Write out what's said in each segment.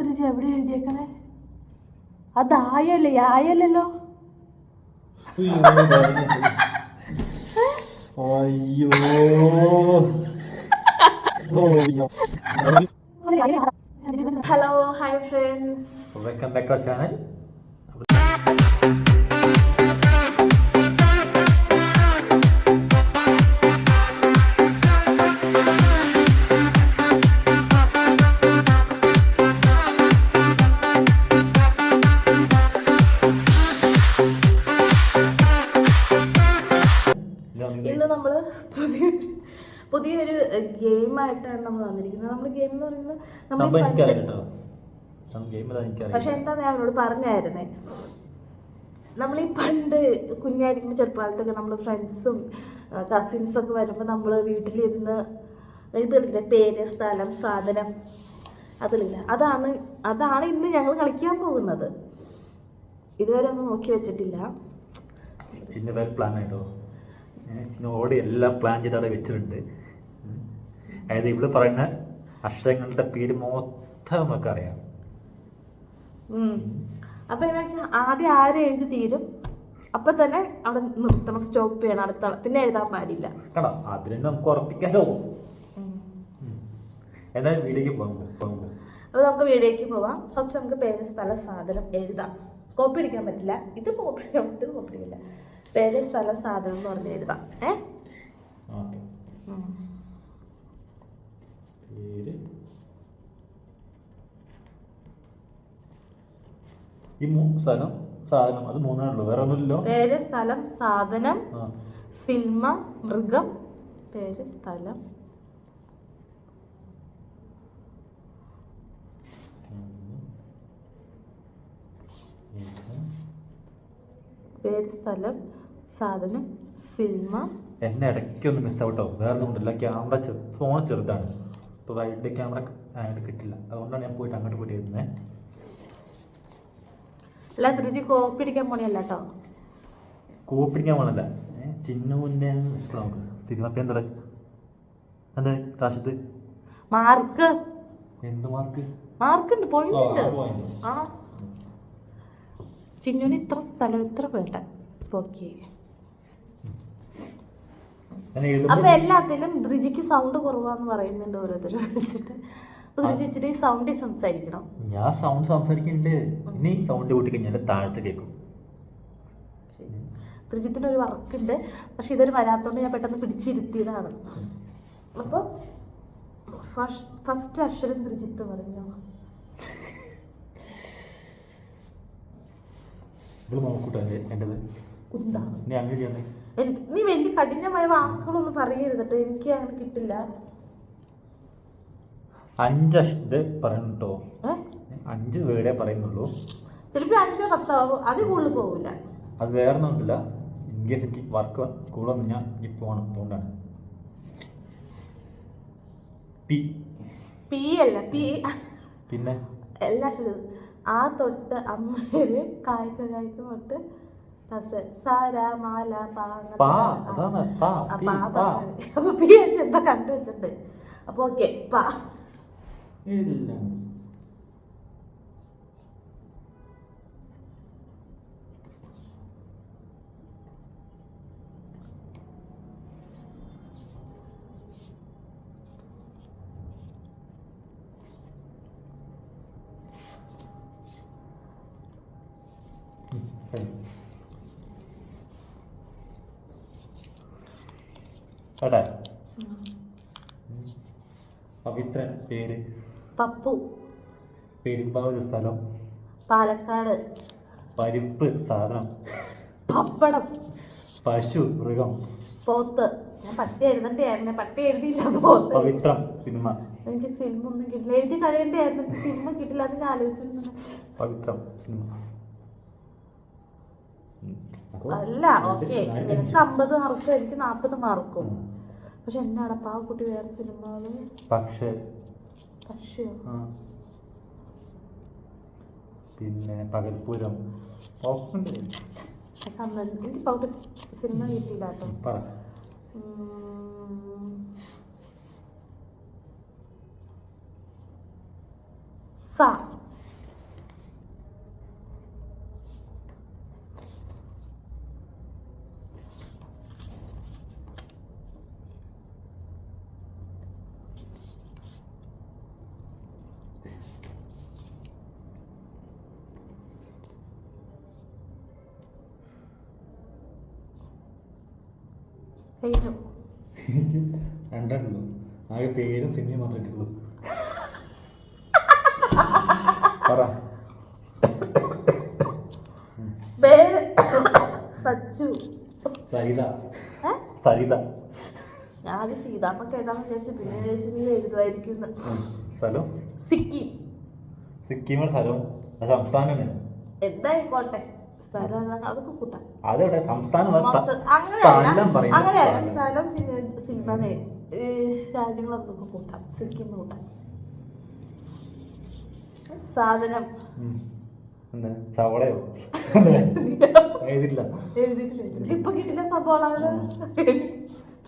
തിരിച്ച് എവിടെ എഴുതിയേക്കണേ? അത് ആയല്ലേ ആയല്ലല്ലോ. അയ്യോ hello hi friends. Welcome back our channel സംഭവം എനിക്കറിയാം കേട്ടോ. പക്ഷെ എന്താ ഞാൻ അവനോട് പറഞ്ഞായിരുന്നേ? നമ്മൾ ഈ പണ്ട് കുഞ്ഞായിരിക്കുമ്പോൾ ചെറുപ്പകാലത്തൊക്കെ നമ്മൾ ഫ്രണ്ട്സും കസിൻസൊക്കെ വരുമ്പോൾ നമ്മൾ വീട്ടിലിരുന്ന് ഇത് പേര് സ്ഥലം സാധനം. അതിലില്ല? അതാണ് അതാണ് ഇന്ന് ഞങ്ങൾ കളിക്കാൻ പോകുന്നത്. ഇതുവരെ ഒന്നും നോക്കി വെച്ചിട്ടില്ല. ചിന്ന പ്ലാൻ ആയിട്ടോ? ചിന്ന ഓടി എല്ലാം പ്ലാൻ ചെയ്ത് അവിടെ വെച്ചിട്ടുണ്ട്. അതായത് ഇവിടെ പറയുന്ന അക്ഷരങ്ങളുടെ പേര് മൊത്തം നമുക്കറിയാം. അറിയാം അപ്പൊ എന്നാ വെച്ചാൽ ആദ്യം ആരും എഴുതി തീരും? അപ്പൊ തന്നെ അവിടെ നിർത്തണം സ്റ്റോപ്പ് ചെയ്യണം അടുത്ത പിന്നെ എഴുതാൻ പാടില്ല. കണ്ടോ? അതിന് നമുക്ക് ഉറപ്പിക്കാലോ? എന്നാൽ പോകുമ്പോൾ പോകുമ്പോൾ അപ്പൊ നമുക്ക് വീഡിയോക്ക് പോവാം. ഫസ്റ്റ് നമുക്ക് പേര് സ്ഥല സാധനം എഴുതാം. കോപ്പി അടിക്കാൻ പറ്റില്ല. ഇത് കോപ്പി അടിക്കാൻ പറ്റും കോപ്പി അടിക്കില്ല പേര് സ്ഥല സാധനം എന്ന് പറഞ്ഞ് എഴുതാം. ഏ? ഓക്കെ. ഉം. പേര് ഈ സ്ഥലം സാധനം അത് മൂന്നേ ഉള്ളൂ. വേറെ ഒന്നുമില്ലോ പേര് സ്ഥലം സാധനം സിനിമ മൃഗം പേര് സ്ഥലം. പേര് സ്ഥലം സാധനം സിനിമ. എന്നെ ഇടയ്ക്കൊന്ന് മിസ് ഔട്ടോ വേറെ ഒന്നുമില്ല ക്യാമറ ഫോൺ ചെറുതാണ്. ഇപ്പോൾ വൈഡ് ക്യാമറ ആയിട്ട് കിട്ടില്ല. അതുകൊണ്ടാണ് ഞാൻ പോയിട്ട് അങ്ങോട്ട് പോയിട്ട് എഴുതുന്നത് അല്ല തിരിച്ച് കോപ്പി അടിക്കാൻ പോണിയല്ല കേട്ടോ കൂപ്പിടിക്കാൻ പോകണല്ല ചിന്നുവിന്റെ നമുക്ക് സിനിമ പേര് എന്താ എന്താ? കാശത്ത്. മാർക്ക് എന്ത് മാർക്ക് മാർക്ക് ഉണ്ട് പോയിന്റ് ആ, ചിന്നുവിന് ഇത്ര സ്ഥലം ഇത്ര വേണ്ട. ഓക്കെ അപ്പൊ എല്ലാത്തിലും ധൃജിക്ക് സൗണ്ട് കുറവാന്ന് പറയുന്നുണ്ട് ഓരോരുത്തർ വിളിച്ചിട്ട്. സൗണ്ടിൽ സംസാരിക്കണം. ഞാൻ സൗണ്ട് സംസാരിക്കുന്നുണ്ട് ഇനി സൗണ്ട് കൂട്ടി കഴിഞ്ഞാൽ താഴത്ത് കേൾക്കും ധൃജിത്തിന് ഒരു വർക്ക് ഉണ്ട് പക്ഷെ ഇതൊരു വരാത്തോണ്ട് ഞാൻ പെട്ടെന്ന് പിടിച്ചിരുത്തിയതാണ്. അപ്പൊ ഫസ്റ്റ് അക്ഷരം ത്രിജിത്ത് പറഞ്ഞു? നോക്കൂട്ടോ എന്റെത് കുന്ത. നീ അങ്ങനെ എനിക്ക് നീ വലിയ കഠിനമായ വാക്കുകളൊന്നും പറയരുത് കേട്ടോ എനിക്ക് അങ്ങനെ കിട്ടില്ല. അഞ്ച് ഇത് പറയണട്ടോ. അഞ്ച് വേർഡേ പറയുന്നുള്ളൂ. ചിലപ്പോൾ അഞ്ചോ പത്തോ അതിൽ കൂടുതൽ പോവില്ല. അത് വേറെ ഒന്നുമില്ല ഇൻ കേസ് എനിക്ക് വർക്ക് കൂടെ വന്ന് ഞാൻ എനിക്ക് പോകണം അതുകൊണ്ടാണ്. പി. പി അല്ല പി. പിന്നെ? എല്ലാ ആ തൊട്ട് അമ്മേര് കായ്ക്ക കായ്ക്ക തൊട്ട് അപ്പൊ പി വെച്ച് എന്താ കണ്ടു വെച്ചിട്ടുണ്ട് അപ്പൊ ഓക്കെ പാ. ഇല്ല. ഉം, കേട്ടാ പവിത്രൻ പേര്. പപ്പു. പെരുമ്പാവൂർ സ്ഥലം. പാലക്കാട്. പരിപ്പ് സാധനം. പപ്പടം. പശു മൃഗം. പോത്ത്. ഞാൻ പട്ടി എഴുതണ്ടായിരുന്നു പട്ടി എഴുതിയില്ല പോത്ത്. പവിത്രം സിനിമ. എനിക്ക് സിനിമ ഒന്നും കിട്ടില്ല. എഴുതി കഴിയണ്ടായിരുന്നു സിനിമ കിട്ടില്ല. അതിന് ആലോചിച്ചു പവിത്രം സിനിമ. അല്ല ഓക്കെ. എനിക്ക് അമ്പത് മാർക്കും എനിക്ക് നാൽപ്പത് മാർക്കും. പക്ഷെ എന്നാണ് പാവ കുട്ടി വേറെ സിനിമകൾ? പക്ഷേ. പക്ഷേ. പിന്നെ പകൽപൂരം എനിക്ക് പൗട്ട് സിനിമ കിട്ടിയില്ല കേട്ടോ. സ. എനിക്ക് രണ്ടെണ്ണുള്ളൂ ആകെ പേരും സിനിമയും മാത്രമേ ഇട്ടുള്ളൂ പറ. പേര് സച്ചു. സരിത. ഏ? സരിത. ഞാൻ ആദ്യം സീതാമ്മ കേട്ടാന്ന് വിചാരിച്ചു പിന്നെ വിചാരിച്ചു നീ എഴുതുമായിരിക്കും എന്ന്. സ്ഥലം സിക്കിം. സിക്കിമിന്റെ സ്ഥലം അത് സംസ്ഥാനമാണ്. എന്തായിക്കോട്ടെ? സ്ഥലം. അതൊക്കെ കൂട്ടാം. അതെവിടെ? സംസ്ഥാനം സ്ഥലം സ്ഥലം. സിനിമ രാജ്യങ്ങളൊക്കെ കൂട്ടാം. സിക്കിം കൂട്ടാം. സാധനം. എന്താ? സവളയോ? ഇപ്പൊ കിട്ടില്ല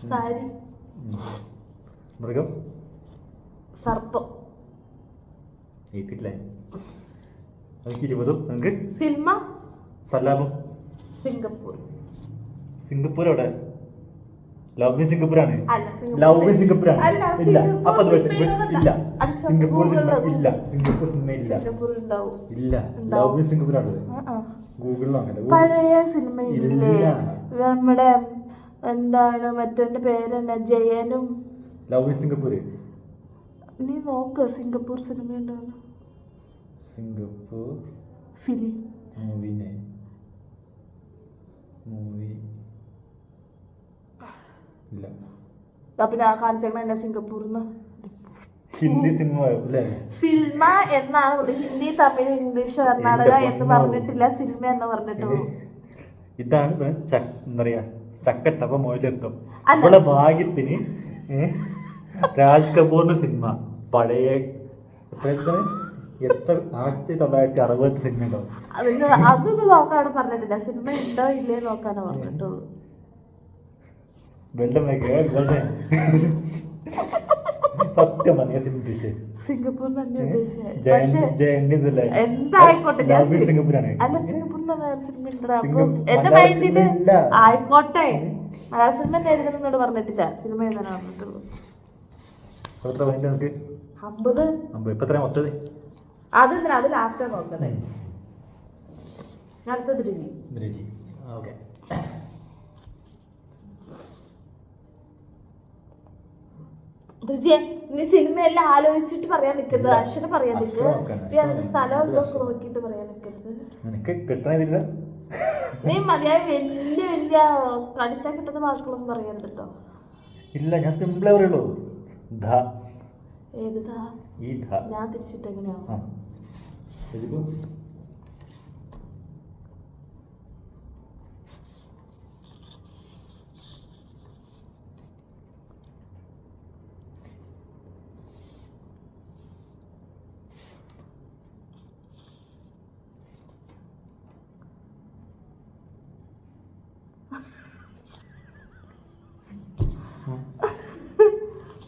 സാരി. മൃഗം? സർപ്പം. എഴുതിട്ടില്ല എനിക്ക് ഇരുപതും. നമുക്ക് സിനിമ? സല്ലാപം സിംഗപ്പൂർ. സിംഗപ്പൂർ എവിടെ ലവ് ഇൻ സിംഗപ്പൂർ ആണ് സിംഗപ്പൂർ ലവ് ഇൻ. സിംഗപ്പൂരാണ്. അല്ല, ഇല്ല. സിംഗപ്പൂർ അപ്പൊ അത് ഏതാ? ഇല്ല. സിംഗപ്പൂർ സിനിമ ഇല്ല. സിംഗപ്പൂർ സിനിമ ഇല്ല. സിംഗപ്പൂർ ഇല്ല. ലവ് ഇൻ സിംഗപ്പൂർ ആണ്. ഗൂഗിളിൽ അങ്ങനെ. പഴയ സിനിമ ഇല്ല. നമ്മുടെ എന്താണ് മറ്റൊരു പേരെന്നാ ജയനും. ലവ് ഇൻ സിംഗപ്പൂർ നീ നോക്ക് സിംഗപ്പൂർ സിനിമ ഉണ്ടോ സിംഗപ്പൂർ ഫിലിം. മൂവിനെ. മൂവി ഇല്ല. പിന്നെ കാണിച്ചേക്കണ എന്നെ സിംഗപ്പൂർന്ന് ഹിന്ദി സിനിമ സിനിമ എന്നാണ്. ഹിന്ദി തമിഴ് ഇംഗ്ലീഷ് കർണാടക എന്ന്. പറഞ്ഞിട്ടില്ല. സിനിമ എന്ന് പറഞ്ഞിട്ടുള്ളൂ. ഇതാണ് എന്താ പറയാ ചക്കട്ടപ്പ മുതലെത്തും അല്ല. ഇവിടെ ഭാഗ്യത്തിന് രാജ് കപൂറിന്റെ സിനിമ പഴയ എത്ര എത്ര ആയിരത്തി തൊള്ളായിരത്തി അറുപത് സിനിമ ഉണ്ടാവും അതിന് അതൊന്നും നോക്കാണ് പറഞ്ഞിട്ടില്ല. സിനിമ ഉണ്ടോ ഇല്ലേ നോക്കാനാ പറഞ്ഞിട്ടുള്ളൂ. വെള്ളമൊക്കെ വെള്ളം. സത്യമാണ് ഞാൻ സിനിമ ഉദ്ദേശിച്ചത് സിംഗപ്പൂർ തന്നെ ഉദ്ദേശിച്ചത് എന്തായിക്കോട്ടെ സിംഗപ്പൂരാണ്. അല്ല സിംഗപ്പൂർ സിനിമ ഉണ്ടടാ. സിംഗപ്പൂർ എന്റെ മൈൻഡിൽ സിനിമ. ആയിക്കോട്ടെ. മലയാള സിനിമ എഴുതണമെന്നോട് പറഞ്ഞിട്ടില്ല. സിനിമ എഴുതാനാണ് പറഞ്ഞിട്ടുള്ളൂ. അമ്പത്. അപ്പൊ ഇപ്പൊ എത്ര മൊത്തത് അതെന്തിനാ? അത് ലാസ്റ്റാ നോക്കുന്നത്. ഞാൻ അടുത്തത് രുചി. രജി ഓക്കെ. രുചിയെ നീ സിനിമയെല്ലാം ആലോചിച്ചിട്ട് പറയാൻ നിൽക്കരുത്. അക്ഷരം പറയാൻ നിൽക്കരുത്. നീ അതിന്റെ സ്ഥലം എന്തൊക്കെ നോക്കിയിട്ട് പറയാൻ നിൽക്കരുത്. നിനക്ക് കിട്ടണതില്ല നീ മതിയായ വലിയ വലിയ കടിച്ചാൽ കിട്ടുന്ന വാക്കുകളൊന്നും പറയരുത് കേട്ടോ ഇല്ല ഞാൻ സിമ്പിളേ പറയുള്ളൂ. ഏത് ധ? ഞാൻ തിരിച്ചിട്ട് എങ്ങനെയാവും? 1분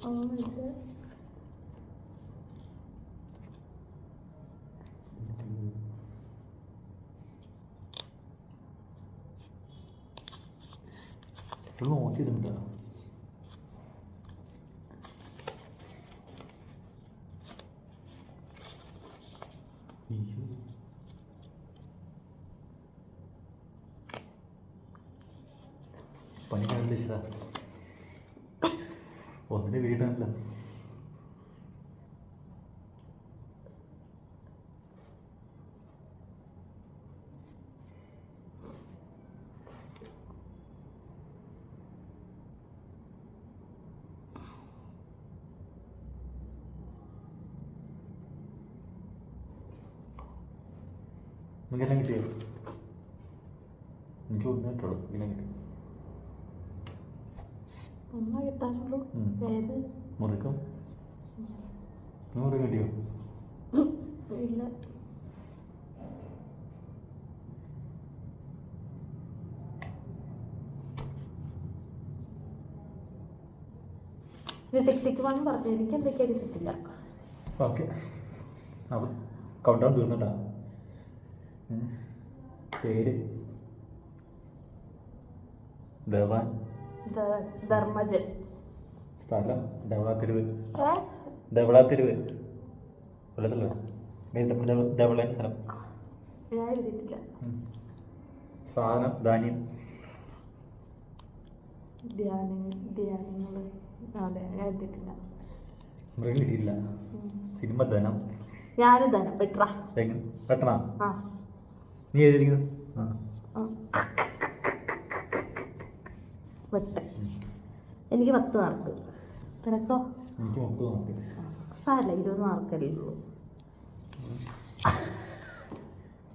어, 아, 이제? ഇതിപ്പോ ഓ, ഇത്. ഫുൾ നോക്കിയതുണ്ട് പണി നിങ്ങെല്ലാം കിട്ടിയോ? എനിക്ക് ഒന്ന് കിട്ടുള്ളൂ. ഇങ്ങനെ കിട്ടി. ഒന്നേ കിട്ടാനുള്ളൂ. മുറുക്കം. നൂറ് കിട്ടിയോ? ഇല്ല. ടിക് ടിക് വൺ പറഞ്ഞു. എനിക്ക് എന്തൊക്കെയാണ് അടിച്ചിട്ടില്ല ഓക്കെ അപ്പം കൗണ്ട് ഡൗൺ തീർന്നിട്ടാണ്. പേര്? ധവാൻ? ധർമ്മജൻ. സ്ഥലം? ധവളാതിരുവ് ധവളാതിരുവ് ധവളാത്തെരുവ് കൊല്ലത്തല്ലോ ധവള സ്ഥലം. സാധനം ധാന്യം. മൃഗം കിട്ടിയില്ല സിനിമ ധനം. ഞാനും ധനം പെട്ടാ പെട്ടണ ആ. നീ എഴുതിയിരിക്കുന്നത്. വെട്ട്. എനിക്ക് പത്ത് മാർക്ക്. തിരക്കോ എനിക്ക് മുപ്പത് മാർക്ക്. സാരല്ല ഇരുപത് മാർക്കല്ലേ ഉള്ളൂ.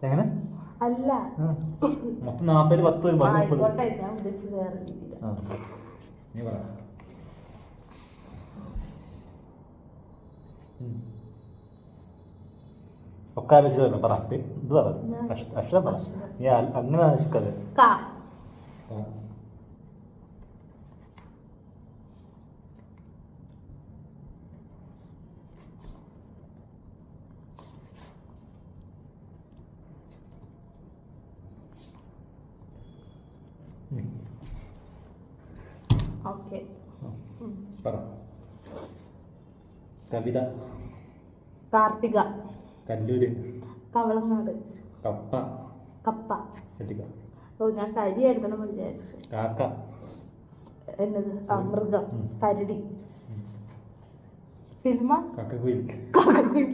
എങ്ങനെ? അല്ല. മൊത്തം നാൽപ്പത് പത്ത് ആയിക്കോട്ടെ ഞാൻ ഉദ്ദേശിച്ചത് വേറെ. ഒക്കെ ആലോചിച്ച് പറഞ്ഞു പറ. ഇത് പറ. അക്ഷരം പറ. നീ അങ്ങനെ ആലോചിക്കാതെ. പറ. കവിത. കാർത്തിക. കല്ലൂര്. കവളങ്ങാട്. കപ്പ. കപ്പ. ഓ ഞാൻ എടുക്കണം വിചാരിച്ചു. കാക്ക. എന്നത്? മൃഗം. കരടി സിനിമ? കക്കക്കുയിൽ കാക്കക്കുയിൽ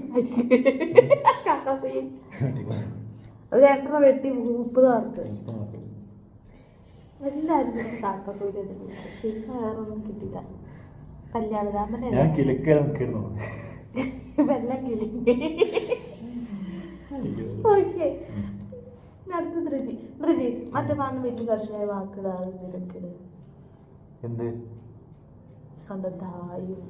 കാക്കക്കുയിൽ ഒരു എട്ടര വെട്ടി മുപ്പത് മാർക്ക് എല്ലാവരും കാക്കക്കുയിൽ. സിനിമ വേറെ ഒന്നും കിട്ടിയില്ല. കല്യാണരാമനെ ഞാൻ കിലക്കാൻ നിൽക്കുന്നു വെള്ളം ഓക്കെ. അടുത്ത ധൃജി ധൃജി മറ്റേ പാണ് വലിയ കഠിനായ നിലക്കിട് എന്ത്? കണ്ടതായും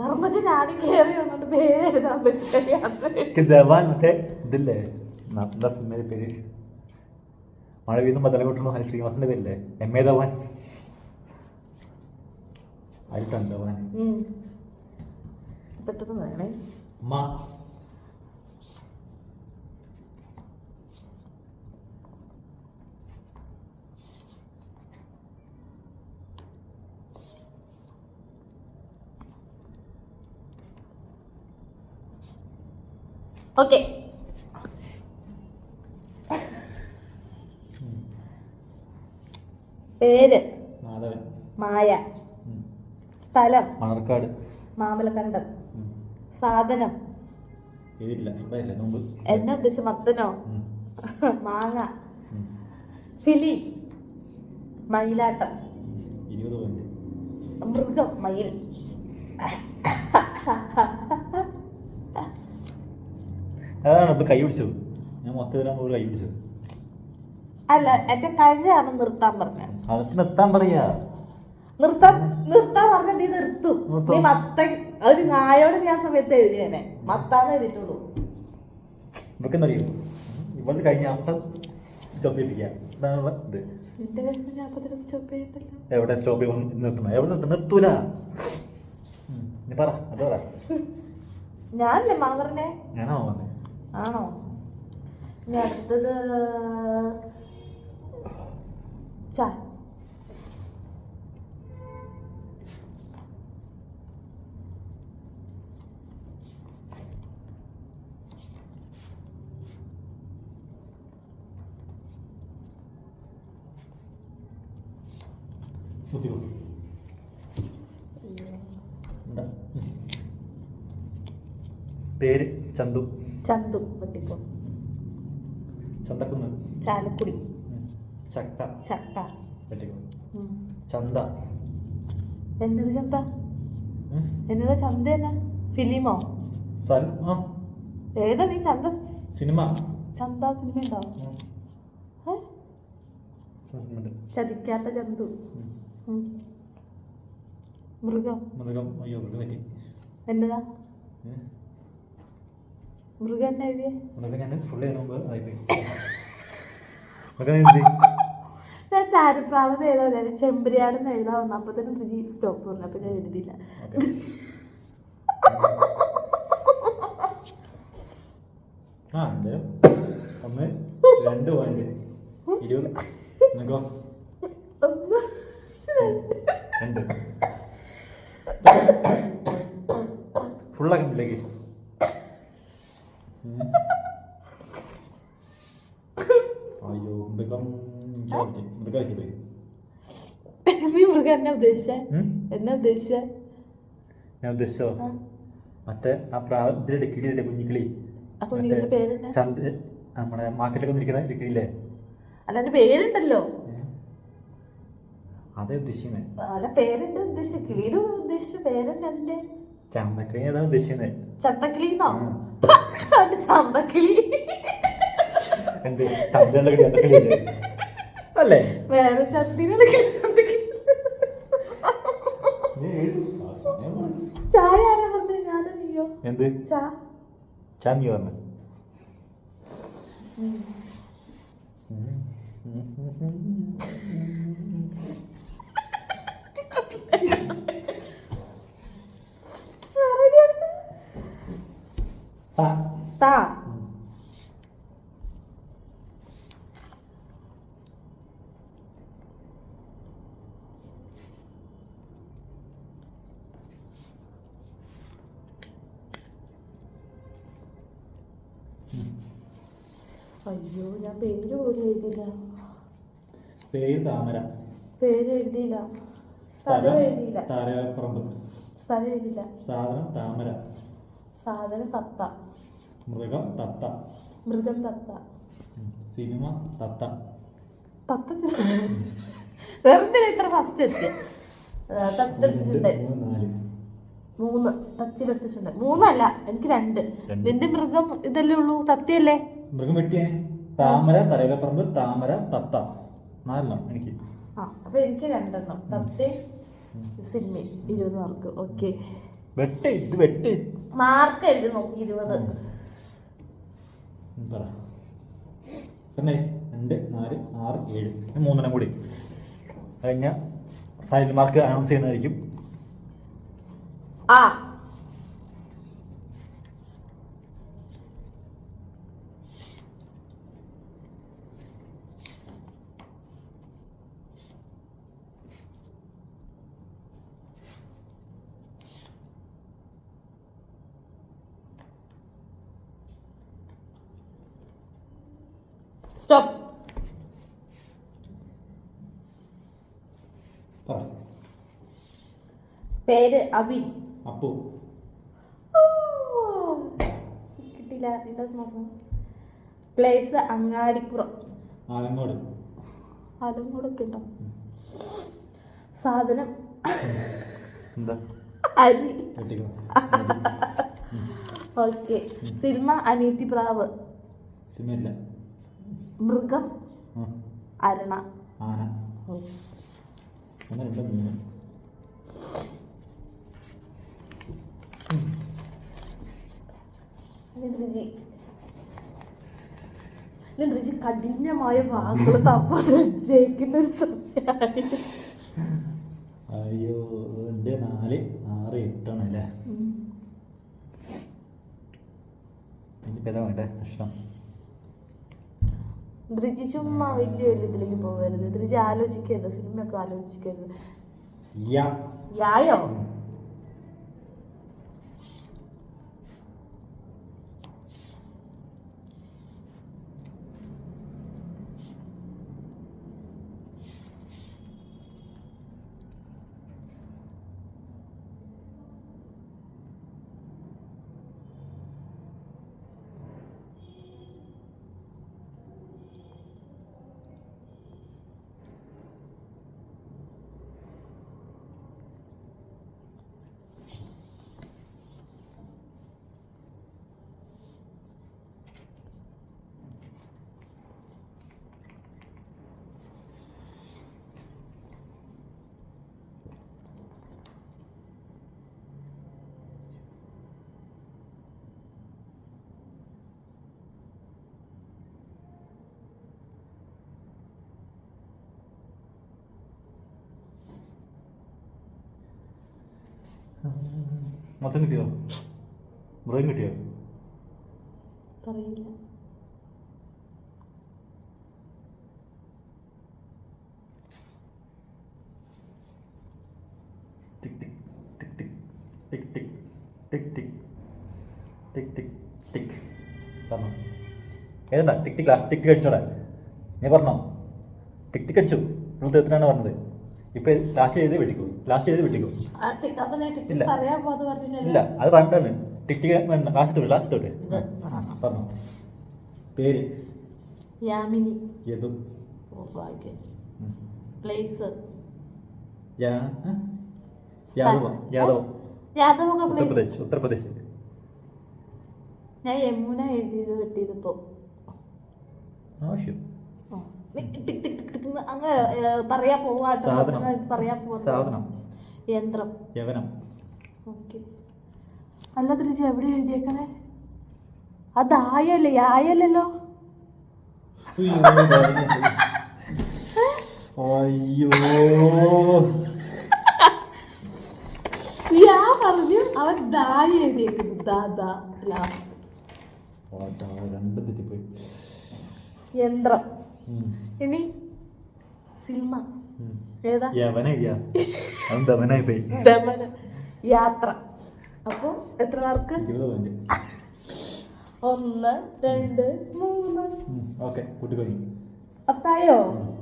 ധർമ്മജൻ ആദ്യം കയറി വന്നോണ്ട് പേര് എഴുതാൻ പറ്റില്ല. എനിക്ക് ധവാൻ മറ്റേ ഇതില്ലേ? എന്താ സിനിമയുടെ പേര്? മഴ പെയ്യുമ്പോൾ തല കൊട്ടുന്നു ഹരി ശ്രീനിവാസന്റെ പേരില്ലേ? എം എ ധവാൻ ആയിട്ടാണ് ധവാൻ പെട്ടെന്ന് വേണേ. മ. ഓക്കെ. പേര്. മാധവൻ. മായ. സ്ഥലം. മണർക്കാട്. മാമലക്കണ്ടം. സാധനം. എന്നെ ഉദ്ദേശിച്ച് മത്തനോ? മാങ്ങ. ഫിലി. മയിലാട്ടം. മൃഗം മയിൽ. അതാണ് കൈ പിടിച്ചത്. ഞാൻ നമ്മൾ കൈ പിടിച്ചത്. അല്ല എന്റെ കഴിയാണ് നിർത്താൻ പറഞ്ഞത്. നിർത്താൻ പറയാ. നിർത്താൻ നിർത്താൻ പറഞ്ഞ നീ നിർത്തും. നീ മത്തൻ ഒരു നായോട് ഞാൻ സമയത്ത് എഴുതിയേനെ. മത്താന്ന് എഴുതിയിട്ടുള്ളൂ. ഇവളത് കഴിഞ്ഞ അപ്പം സ്റ്റോപ്പ് ഇത്. എവിടെ സ്റ്റോപ്പ് നിർത്തണം? എവിടെ നിർത്തും നിർത്തൂല. നീ പറ. അത് പറ. ഞാനല്ലേ മാങ്ങറിനെ? ഞാനോ വന്നേ ആണോ? ഞാൻ അടുത്തത് ചാ എന്താ? പേര് ചന്തു. ചന്തു വെട്ടിക്കോ ചന്തക്കുന്ന്. ചാലക്കുടി. ചക്ക ചക്ക പറ്റിക്കോ ഉം. ചന്ത. എന്ത് ചന്ത. എന്നതാ ചന്ത എന്നാ ഫിലിമോ? ഏതാ നീ ചന്ത? സിനിമ. ചന്ത സിനിമ ഉണ്ടോ. ചതിക്കാത്ത ചന്തു. മൃഗം. മൃഗം. അയ്യോ മൃഗം പറ്റി എന്നതാ? മൃഗം എന്നെ എഴുതിയേ? മൃഗം ഞാൻ ഫുൾ ചെയ്യുന്ന മുമ്പ് ആയിപ്പോയി. മൃഗം എന്ത് ഞാൻ ചാരുപ്രാവെന്ന് എഴുതാൻ ചെമ്പരിയാടെന്ന് എഴുതാൻ വന്നു. അപ്പത്തേനും രുചി സ്റ്റോപ്പ് പറഞ്ഞു. അപ്പൊ ഞാൻ എഴുതിയില്ല. ആ എന്തായാലും ഒന്ന് രണ്ട് പോയിന്റ് ഇരുപത്. നിനക്കോ ഒന്ന് രണ്ട് ഫുള്ളാക്കുന്നില്ല കേസ് അയ്യോ മൃഗം എനിക്ക് പറ്റി. മൃഗം എനിക്ക് പോയി നീ മൃഗം എന്നെ ഉദ്ദേശിച്ച? എന്നെ ഉദ്ദേശിച്ച? ഞാൻ ഉദ്ദേശിച്ചോ? മറ്റേ ആ പ്രാതിയുടെ കിളിയുടെ കുഞ്ഞിക്കിളി? ചന്ത നമ്മുടെ മാർക്കറ്റിലൊക്കെ നിൽക്കണ ഒരു കിളിയില്ലേ? അല്ല എന്റെ പേരുണ്ടല്ലോ? അതേ ഉദ്ദേശിക്കുന്നത് അല്ല പേരെന്താ ഉദ്ദേശിച്ച? കിളിയുടെ ഉദ്ദേശിച്ച പേരെന്താ അതിന്റെ? ചന്തക്കിളി ഏതാ ഉദ്ദേശിക്കുന്നത് ചന്തക്കിളി ചന്തക്കിളി. എന്ത്? ചന്തയുടെ ചന്തക്കിളി അല്ലേ? വേറെ ചന്തിനാണ് ചായ ആരാ പറഞ്ഞത് ഞാനും നീയോ? എന്ത്? ചാ. ചാ നീ പറഞ്ഞു? താ അയ്യോ ഞാൻ പേര് പോലും എഴുതിയില്ല. പേര് താമര. പേര് എഴുതിയില്ല. സ്ഥലം എഴുതിയില്ല. സ്ഥലം എഴുതിയില്ല. സാധനം താമര. സാധനം തത്ത. മൃഗം തത്ത. മൃഗം തത്ത. സിനിമ തത്ത. തത്ത വെറുതെ ഇത്ര ഫസ്റ്റ് ടച്ചിലെടുത്തിട്ടുണ്ട് മൂന്ന് തച്ചിലെടുത്തിട്ടുണ്ട് മൂന്നല്ല എനിക്ക് രണ്ട്. നിന്റെ മൃഗം ഇതല്ലേ ഉള്ളൂ? തത്തയല്ലേ? മൃഗം വെട്ടിയാ. താമര തലയിലപ്പറമ്പ് താമര തത്ത. നാലെണ്ണം എനിക്ക്. ആ അപ്പൊ എനിക്ക് രണ്ടെണ്ണം. തത്തയും സിനിമ ഇരുപത് മാർക്ക് ഓക്കെ വെട്ട് ഇത് വെട്ട്. മാർക്ക് എഴുതി നോക്കി ഇരുപത്. പറ. പിന്നെ രണ്ട് നാല് ആറ് ഏഴ്. മൂന്നെണ്ണം കൂടി. കഴിഞ്ഞ ഫൈനൽ മാർക്ക് അനൗൺസ് ചെയ്യുന്നതായിരിക്കും. ആ. സ്റ്റോപ്പ് പേര് അവിൻ. അപ്പു. കിട്ടില്ല പ്ലേസ് അങ്ങാടിപ്പുറം. ആലങ്ങോട്. ഒക്കെ ഉണ്ടോ? സാധനം. അരി. ഓക്കെ സിനിമ അനീതി പ്രാവ് സിനിമയില്ല. മൃഗം അരണ. ആന. രണ്ട് കഠിനമായ വാക്കുകൾ തപ്പാട്ട് ജയിക്കുന്ന ഒരു സമയമാണ് അയ്യോ എന്റെ നാല് ആറ് എട്ടാണ് അല്ലേ? ഏതാ വേണ്ടേ ഇഷ്ടം ധൃജി ചുമ്മാ വലിയ വലിയ ഇതിലേക്ക് പോകരുത്. ധൃജി ആലോചിക്കരുത് സിനിമയൊക്കെ ആലോചിക്കരുത്. യാ. യായോ? മൊത്തം കിട്ടിയോ മൃഗം കിട്ടിയോ പറയില്ല tick tick tick tick tick tick tick tick tick tick tick പറഞ്ഞോ ഏതാ tick tick last tick tick അടിച്ചോടെ നീ പറഞ്ഞോ ടിക് ടിക് അടിച്ചു നിങ്ങൾ തീർത്തിനാണ് പറഞ്ഞത് ഇപ്പൊ ലാസ്റ്റ് ചെയ്ത് വെട്ടിക്കും. ലാസ്റ്റ് ചെയ്ത് വെട്ടിക്കും. ഇല്ല. ഇല്ല അത് പറഞ്ഞിട്ടാണ്. വേണ്ട ലാസ്റ്റ് തൊട്ട് ലാസ്റ്റ് തൊട്ട്. പറഞ്ഞു. പേര്? യാമിനി. യദു. പ്ലേസ്? യാദവ യാദവ്. പ്ലേസ്. ഉത്തർപ്രദേശ് ഉത്തർപ്രദേശ്. ഞാൻ യമുന എഴുതിയത് കിട്ടിയതിപ്പോ ആവശ്യം. ആ. Tick tick tick tick tick എന്ന് അങ്ങ് ഏ, പറയാൻ പോവാട്ടോ. അങ്ങനെ പോവാ. യന്ത്രം. യവനം. ഓക്കെ. അല്ല തിരിച്ച് എവിടെ എഴുതിയേക്കണേ? അത് ആയല്ലേ ആയല്ലോ അയ്യോ. ഞാൻ പറഞ്ഞു അവൻ ദായ എഴുതിയേക്കുന്നു. ദാദാ ലാസ്റ്റ് രണ്ട് തെറ്റിപ്പോയി. യന്ത്രം. ഇനി സിനിമ. ഏതാ? ദമന. യാത്ര. അപ്പൊ എത്ര പേർക്ക്? ഒന്ന് രണ്ട് മൂന്ന്.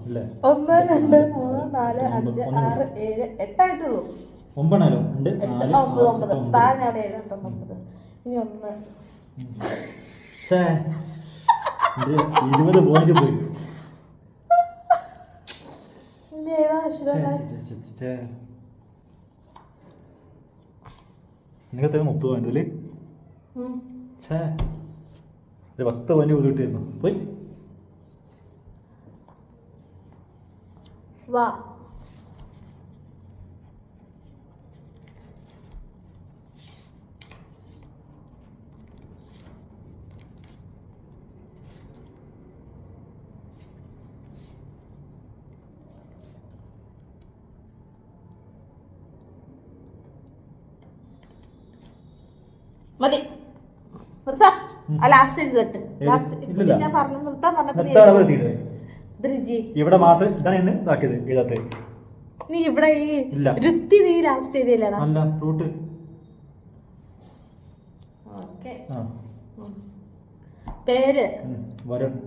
ഇല്ല. ഒന്ന് രണ്ട് മൂന്ന് നാല് അഞ്ച് ആറ് ഏഴ് എട്ടായിട്ടുള്ളൂ. ഒമ്പതാണല്ലോ. ഒമ്പത് ഒമ്പത്. താഴെ എഴുപത്തൊമ്പത് ഇനി ഒന്ന്. ഇരുപത് പോയിന്റ് പോയി. ഇനി എത്ര. മുപ്പത് പോയിന്റ് അല്ലേ? ഛേ. ഇത് പത്ത് പോയിന്റ് കൂടി കിട്ടിയിരുന്നു. പോയി. വാ. മതി. ലാസ്റ്റ് കേട്ട്. ലാസ്റ്റ്. ഞാൻ പറഞ്ഞു നിർത്താൻ പറഞ്ഞപ്പോ ഇവിടെ മാത്രം ഇതാണ് ഇന്ന് ഇതാക്കിയത് എഴുതാത്ത. നീ ഇവിടെ ഈ. രുത്തി നീ ലാസ്റ്റ് എഴുതിയല്ലേടാ? അല്ല റൂട്ട്. പേര്. വരുൺ.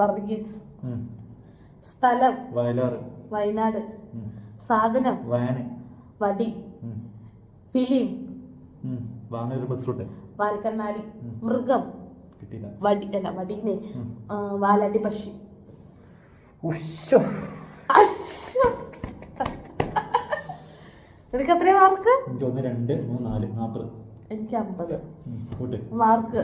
വർഗീസ്. സ്ഥലം? വയലാർ വയനാട്. സാധനം? വാന്. വടി. ഫിലിം. വാനൊരു ബസ് റൂട്ട് വാൽക്കണ്ണാടി. മൃഗം വടി അല്ല വടിനെ വാലാട്ടി പക്ഷി. നിനക്ക് എത്രയാ മാർക്ക് ഒന്ന് രണ്ട് മൂന്ന് നാല് നാൽപ്പത്. എനിക്ക് അമ്പത്. മാർക്ക്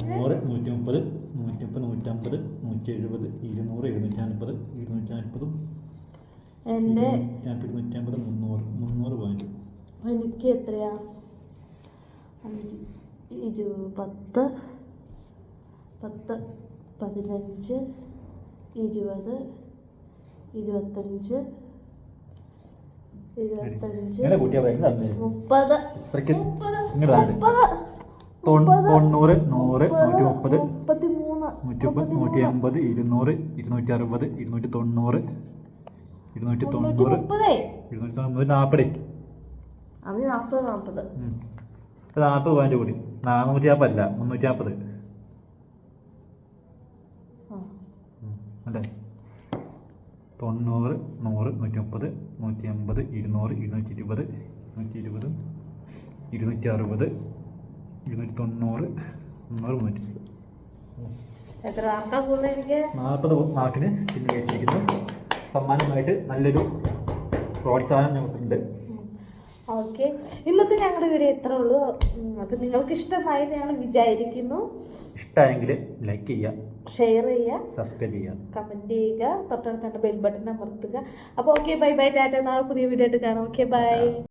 നൂറ് നൂറ്റി മുപ്പത് നൂറ്റി മുപ്പത് നൂറ്റമ്പത് നൂറ്റി എഴുപത് ഇരുന്നൂറ് എഴുന്നൂറ്റി നാൽപ്പത് ഇരുന്നൂറ്റി നാൽപ്പതും എന്റെ ഇരുന്നൂറ്റി അമ്പത് മുന്നൂറ് മുന്നൂറ് പോയിന്റ് എനിക്ക് എത്രയാ? അഞ്ച് ഇരു പത്ത് പത്ത് പതിനഞ്ച് ഇരുപത് ഇരുപത്തഞ്ച് ഇരുപത്തഞ്ച് മുപ്പത്. തൊണ്ണൂറ് നൂറ് നൂറ്റി മുപ്പത് നൂറ്റി അമ്പത് ഇരുന്നൂറ് ഇരുന്നൂറ്റി അറുപത് ഇരുന്നൂറ്റി തൊണ്ണൂറ് ഇരുന്നൂറ്റി തൊണ്ണൂറ് ഇരുന്നൂറ്റി നാൽപ്പത് നാൽപ്പത് നാൽപ്പത് ഉം. അത് നാൽപ്പത് പോയിന്റ് കൂടി. നാനൂറ്റി നാൽപ്പതല്ല മുന്നൂറ്റി നാൽപ്പത്. അല്ലേ? തൊണ്ണൂറ് നൂറ് നൂറ്റി മുപ്പത് നൂറ്റി അമ്പത് ഇരുന്നൂറ് ഇരുന്നൂറ്റി ഇരുപത് ഇരുന്നൂറ്റി ഇരുപത് ഇരുന്നൂറ്റി അറുപത് ഇരുന്നൂറ്റി തൊണ്ണൂറ് മുന്നൂറ് മുന്നൂറ്റി നാൽപ്പത് മാർക്കിന് ചിഹ്നം വെച്ചിരിക്കുന്നു സമ്മാനമായിട്ട് നല്ലൊരു പ്രോത്സാഹനം ഞങ്ങൾക്കുണ്ട് ഓക്കെ. ഇന്നത്തെ ഞങ്ങളുടെ വീഡിയോ എത്ര ഉള്ളൂ. അത് അപ്പം നിങ്ങൾക്ക് ഇഷ്ടമായി ഞങ്ങൾ വിചാരിക്കുന്നു. ഇഷ്ടമായെങ്കിൽ ലൈക്ക് ചെയ്യുക ഷെയർ ചെയ്യുക സബ്സ്ക്രൈബ് ചെയ്യുക കമന്റ് ചെയ്യുക. തൊട്ടടുത്ത് ബെൽ ബട്ടൺ അമർത്തുക. അപ്പോൾ ഓക്കെ ബൈ ബൈ ടാറ്റ നാളെ പുതിയ വീഡിയോ ആയിട്ട് കാണാം. Okay bye